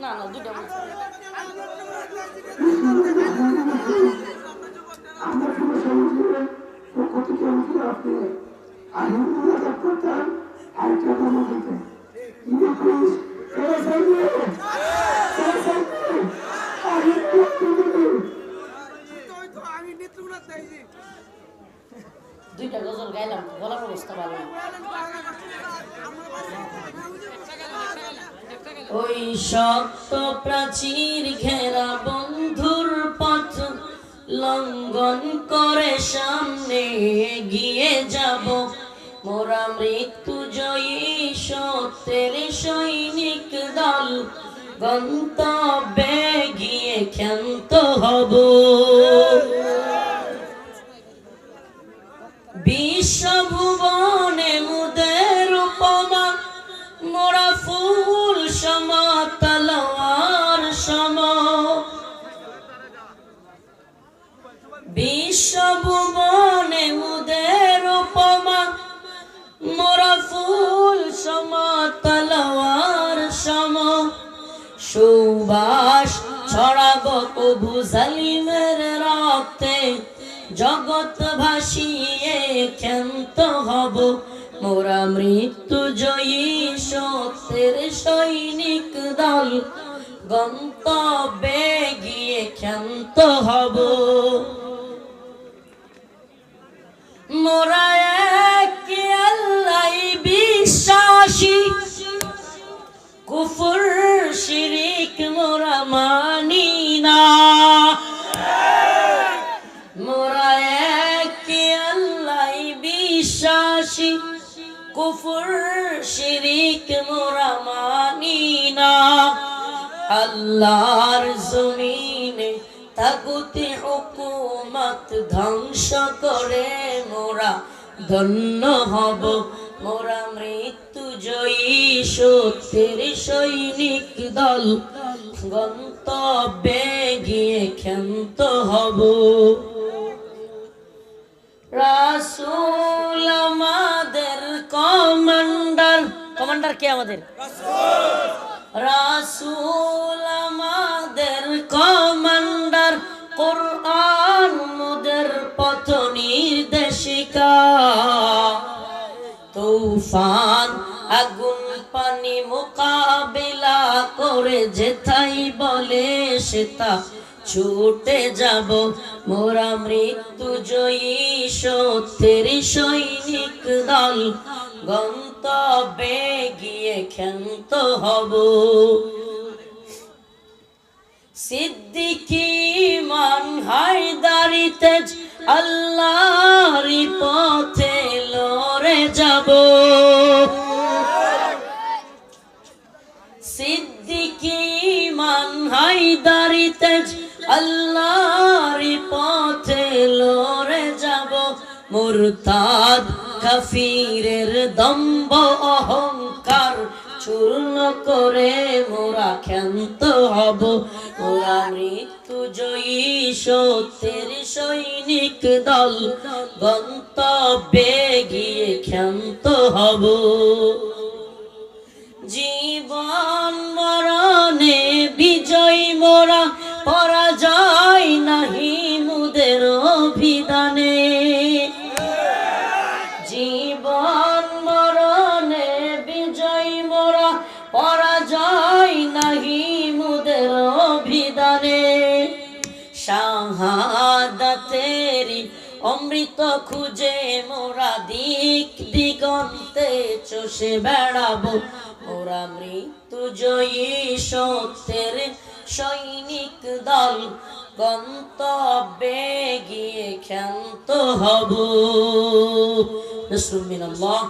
না না দুটা আমরা যুব গাইলাম গলার অবস্থা ভালো ওই শক্ত প্রাচীর ঘেরা বন্ধুর পথ লঙ্ঘন করে সামনে গিয়ে যাব। মোরা মৃত্যু জয়ী সত্যের সৈনিক দল, গন্তব্যে গিয়ে ক্ষান্ত হব। বিশ্বভুবনে মুদের উপমা। মোরা ফুল সম তলোয়ার সম সুবাস ছড়াবো কবু জালিমের রক্তে। জগৎ ভাসিয়ে ক্ষান্ত হব। মোরা মৃত্যু জয়ী সত্যের সৈনিক দল। গন্তব্যে গিয়ে ক্ষান্ত হব। মোরা এক আল্লাহ বিশ্বাসী। কুফর শিরিক মোরা মানি না। মোরা এক আল্লাহ বিশ্বাসী। কুফর শিরিক মোরা মানি না। আল্লাহর জমিনে তাগুতি হুকুমত ধ্বংস করে মোরা ধন্য হব। মোরা মৃত্যু জয়ী সত্যের সৈনিক দল। গন্তব্যে গিয়ে ক্ষান্ত হব। রাসূল আমাদের কমান্ডার কমান্ডার কে আমাদের? রাসূল নির্দেশিকা তুফান আগুন পানি মোকাবিলা করে যেথাই বলে সেটা ছুটে যাব। মোরা মৃত্যু জয়ী সত্যের সৈনিক দল। গন্তব্যে গিয়ে ক্ষান্ত হব। সিদ্দিকি মান হায়দারি তেজ আল্লাহর পথে লড়ে যাব। সিদ্দিকি মান হায়দারি তেজ আল্লাহর পথে লড়ে যাব। মুরতাদ কাফিরের দম্ভ অহংকার চূর্ণ করে মোরা ক্ষান্ত হব। মোরা মৃত্যু জয়ী সত্যের সৈনিক দল। গন্তব্যে গিয়ে ক্ষান্ত হব। জীবন মরণে বিজয় মোরা অমৃত খুঁজে মোরা দিক দিগন্তে চষে বেড়াবো। মোরা মৃত্যু জয়ী সত্যের সৈনিক দল, গন্তব্যে গিয়ে ক্ষান্ত হব। নসরুল মিনাল্লাহ